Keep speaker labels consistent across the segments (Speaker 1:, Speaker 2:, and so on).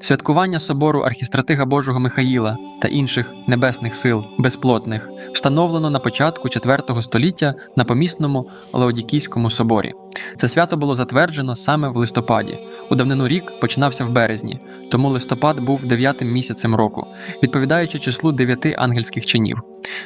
Speaker 1: Святкування собору архістратига Божого Михаїла та інших небесних сил безплотних встановлено на початку IV століття на помісному Лаодікійському соборі. Це свято було затверджено саме в листопаді. У давнину рік починався в березні, тому листопад був дев'ятим місяцем року, відповідаючи числу дев'яти ангельських чинів.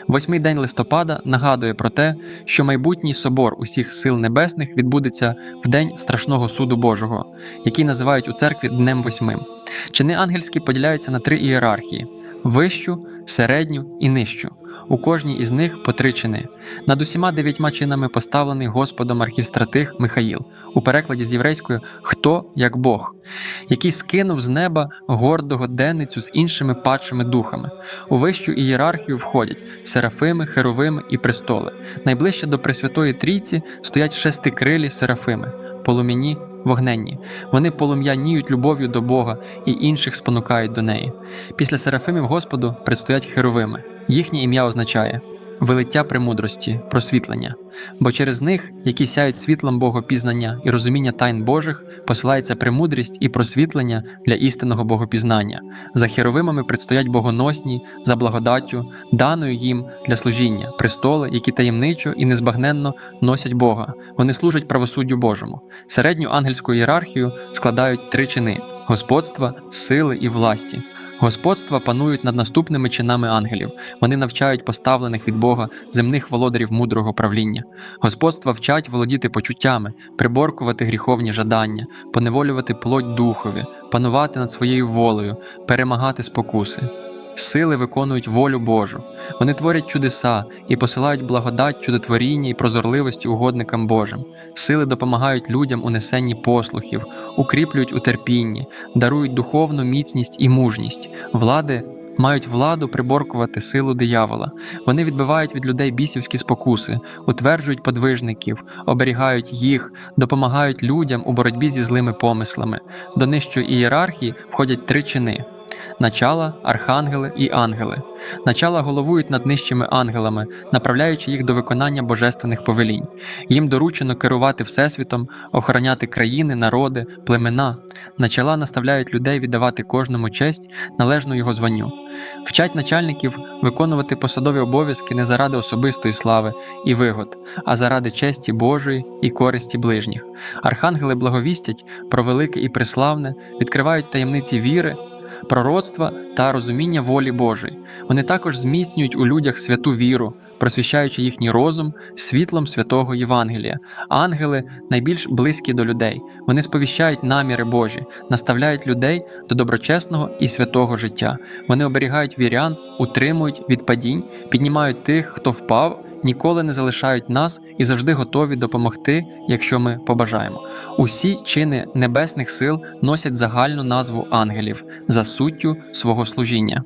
Speaker 1: Восьмий день листопада нагадує про те, що майбутній собор усіх сил небесних відбудеться в день страшного суду Божого, який називають у церкві Днем Восьмим. Чини ангельські поділяються на три ієрархії: вищу, середню і нижчу. У кожній із них по три чини. Над усіма дев'ятьма чинами поставлений Господом архістратиг Михаїл, у перекладі з єврейською Хто як Бог, який скинув з неба гордого денницю з іншими падшими духами. У вищу ієрархію входять серафими, херовими і престоли. Найближче до Пресвятої Трійці стоять шестикрилі серафими, полум'яні вогненні. Вони полум'яніють любов'ю до Бога і інших спонукають до неї. Після серафимів Господу предстоять херовими. Їхнє ім'я означає велиття премудрості, просвітлення, бо через них, які сяють світлом Богопізнання і розуміння тайн Божих, посилається премудрість і просвітлення для істинного богопізнання. За херовимами предстоять богоносні, за благодаттю, даною їм для служіння, престоли, які таємничо і незбагненно носять Бога. Вони служать правосуддю Божому. Середню ангельську ієрархію складають три чини: господства, сили і власті. Господства панують над наступними чинами ангелів. Вони навчають поставлених від Бога земних володарів мудрого правління. Господства вчать володіти почуттями, приборкувати гріховні жадання, поневолювати плоть духові, панувати над своєю волею, перемагати спокуси. Сили виконують волю Божу. Вони творять чудеса і посилають благодать чудотворіння і прозорливості угодникам Божим. Сили допомагають людям у несенні послухів, укріплюють у терпінні, дарують духовну міцність і мужність. Влади мають владу приборкувати силу диявола. Вони відбивають від людей бісівські спокуси, утверджують подвижників, оберігають їх, допомагають людям у боротьбі зі злими помислами. До нижчої ієрархії входять три чини. Начала, архангели і ангели. Начала головують над нижчими ангелами, направляючи їх до виконання божественних повелінь. Їм доручено керувати Всесвітом, охороняти країни, народи, племена. Начала наставляють людей віддавати кожному честь, належну його званню. Вчать начальників виконувати посадові обов'язки не заради особистої слави і вигод, а заради честі Божої і користі ближніх. Архангели благовістять про велике і преславне, відкривають таємниці віри пророцтва та розуміння волі Божої. Вони також зміцнюють у людях святу віру, просвіщаючи їхній розум світлом святого Євангелія. Ангели найбільш близькі до людей. Вони сповіщають наміри Божі, наставляють людей до доброчесного і святого життя. Вони оберігають вірян, утримують від падінь, піднімають тих, хто впав. Ніколи не залишають нас і завжди готові допомогти, якщо ми побажаємо. Усі чини небесних сил носять загальну назву ангелів за суттю свого служіння.